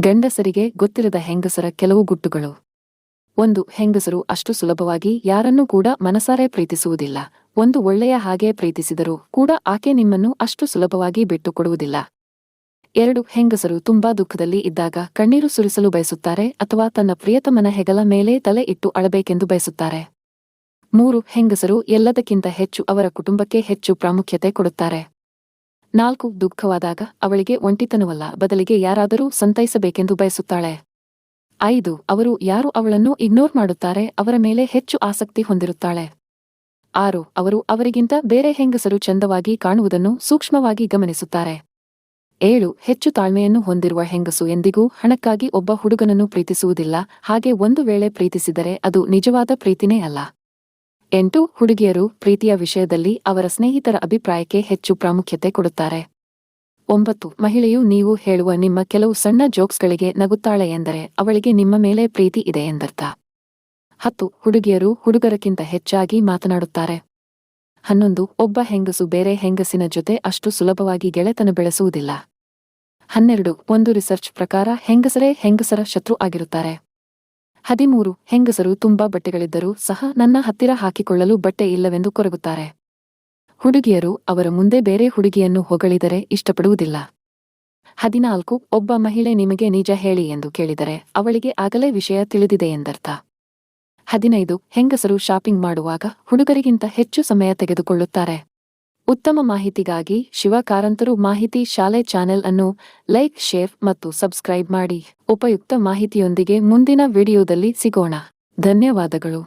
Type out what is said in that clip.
ಗಂಡಸರಿಗೆ ಗೊತ್ತಿರದ ಹೆಂಗಸರ ಕೆಲವು ಗುಟ್ಟುಗಳು. ಒಂದು, ಹೆಂಗಸರು ಅಷ್ಟು ಸುಲಭವಾಗಿ ಯಾರನ್ನೂ ಕೂಡ ಮನಸಾರೆ ಪ್ರೀತಿಸುವುದಿಲ್ಲ. ಒಂದು, ಒಳ್ಳೆಯ ಹಾಗೆ ಪ್ರೀತಿಸಿದರೂ ಕೂಡ ಆಕೆ ನಿಮ್ಮನ್ನು ಅಷ್ಟು ಸುಲಭವಾಗಿ ಬಿಟ್ಟುಕೊಡುವುದಿಲ್ಲ. ಎರಡು, ಹೆಂಗಸರು ತುಂಬಾ ದುಃಖದಲ್ಲಿ ಇದ್ದಾಗ ಕಣ್ಣೀರು ಸುರಿಸಲು ಬಯಸುತ್ತಾರೆ ಅಥವಾ ತನ್ನ ಪ್ರಿಯತಮನ ಹೆಗಲ ಮೇಲೆ ತಲೆ ಇಟ್ಟು ಅಳಬೇಕೆಂದು ಬಯಸುತ್ತಾರೆ. ಮೂರು, ಹೆಂಗಸರು ಎಲ್ಲದಕ್ಕಿಂತ ಹೆಚ್ಚು ಅವರ ಕುಟುಂಬಕ್ಕೆ ಹೆಚ್ಚು ಪ್ರಾಮುಖ್ಯತೆ ಕೊಡುತ್ತಾರೆ. ನಾಲ್ಕು ದುಃಖವಾದಾಗ ಅವಳಿಗೆ ಒಂಟಿತನವಲ್ಲ, ಬದಲಿಗೆ ಯಾರಾದರೂ ಸಂತೈಸಬೇಕೆಂದು ಬಯಸುತ್ತಾಳೆ. ಐದು, ಅವರು ಯಾರು ಅವಳನ್ನು ಇಗ್ನೋರ್ ಮಾಡುತ್ತಾರೆ, ಅವರ ಮೇಲೆ ಹೆಚ್ಚು ಆಸಕ್ತಿ ಹೊಂದಿರುತ್ತಾಳೆ. ಆರು, ಅವರು ಅವರಿಗಿಂತ ಬೇರೆ ಹೆಂಗಸರು ಚಂದವಾಗಿ ಕಾಣುವುದನ್ನು ಸೂಕ್ಷ್ಮವಾಗಿ ಗಮನಿಸುತ್ತಾರೆ. ಏಳು, ಹೆಚ್ಚು ತಾಳ್ಮೆಯನ್ನು ಹೊಂದಿರುವ ಹೆಂಗಸು ಎಂದಿಗೂ ಹಣಕ್ಕಾಗಿ ಒಬ್ಬ ಹುಡುಗನನ್ನು ಪ್ರೀತಿಸುವುದಿಲ್ಲ, ಹಾಗೆ ಒಂದು ವೇಳೆ ಪ್ರೀತಿಸಿದರೆ ಅದು ನಿಜವಾದ ಪ್ರೀತಿನೇ ಅಲ್ಲ. ಎಂಟು ಹುಡುಗಿಯರು ಪ್ರೀತಿಯ ವಿಷಯದಲ್ಲಿ ಅವರ ಸ್ನೇಹಿತರ ಅಭಿಪ್ರಾಯಕ್ಕೆ ಹೆಚ್ಚು ಪ್ರಾಮುಖ್ಯತೆ ಕೊಡುತ್ತಾರೆ. ಒಂಬತ್ತು, ಮಹಿಳೆಯು ನೀವು ಹೇಳುವ ನಿಮ್ಮ ಕೆಲವು ಸಣ್ಣ ಜೋಕ್ಸ್ಗಳಿಗೆ ನಗುತ್ತಾಳೆ ಎಂದರೆ ಅವಳಿಗೆ ನಿಮ್ಮ ಮೇಲೆ ಪ್ರೀತಿ ಇದೆ ಎಂದರ್ಥ. ಹತ್ತು, ಹುಡುಗಿಯರು ಹುಡುಗರಕ್ಕಿಂತ ಹೆಚ್ಚಾಗಿ ಮಾತನಾಡುತ್ತಾರೆ. ಹನ್ನೊಂದು, ಒಬ್ಬ ಹೆಂಗಸು ಬೇರೆ ಹೆಂಗಸಿನ ಜೊತೆ ಅಷ್ಟು ಸುಲಭವಾಗಿ ಗೆಳೆತನ ಬೆಳೆಸುವುದಿಲ್ಲ. ಹನ್ನೆರಡು, ಒಂದು ರಿಸರ್ಚ್ ಪ್ರಕಾರ ಹೆಂಗಸರೇ ಹೆಂಗಸರ ಶತ್ರು ಆಗಿರುತ್ತಾರೆ. ಹದಿಮೂರು ಹೆಂಗಸರು ತುಂಬಾ ಬಟ್ಟೆಗಳಿದ್ದರೂ ಸಹ ನನ್ನ ಹತ್ತಿರ ಹಾಕಿಕೊಳ್ಳಲು ಬಟ್ಟೆ ಇಲ್ಲವೆಂದು ಕೊರಗುತ್ತಾರೆ. ಹುಡುಗಿಯರು ಅವರ ಮುಂದೆ ಬೇರೆ ಹುಡುಗಿಯನ್ನು ಹೊಗಳಿದರೆ ಇಷ್ಟಪಡುವುದಿಲ್ಲ. ಹದಿನಾಲ್ಕು, ಒಬ್ಬ ಮಹಿಳೆ ನಿಮಗೆ ನಿಜ ಹೇಳಿ ಎಂದು ಕೇಳಿದರೆ ಅವಳಿಗೆ ಆಗಲೇ ವಿಷಯ ತಿಳಿದಿದೆ ಎಂದರ್ಥ. ಹದಿನೈದು, ಹೆಂಗಸರು ಶಾಪಿಂಗ್ ಮಾಡುವಾಗ ಹುಡುಗರಿಗಿಂತ ಹೆಚ್ಚು ಸಮಯ ತೆಗೆದುಕೊಳ್ಳುತ್ತಾರೆ. ಉತ್ತಮ ಮಾಹಿತಿಗಾಗಿ ಶಿವಕಾರಂತರು ಮಾಹಿತಿ ಶಾಲೆ ಚಾನೆಲ್ ಅನ್ನು ಲೈಕ್, ಶೇರ್ ಮತ್ತು ಸಬ್ಸ್ಕ್ರೈಬ್ ಮಾಡಿ. ಉಪಯುಕ್ತ ಮಾಹಿತಿಯೊಂದಿಗೆ ಮುಂದಿನ ವಿಡಿಯೋದಲ್ಲಿ ಸಿಗೋಣ. ಧನ್ಯವಾದಗಳು.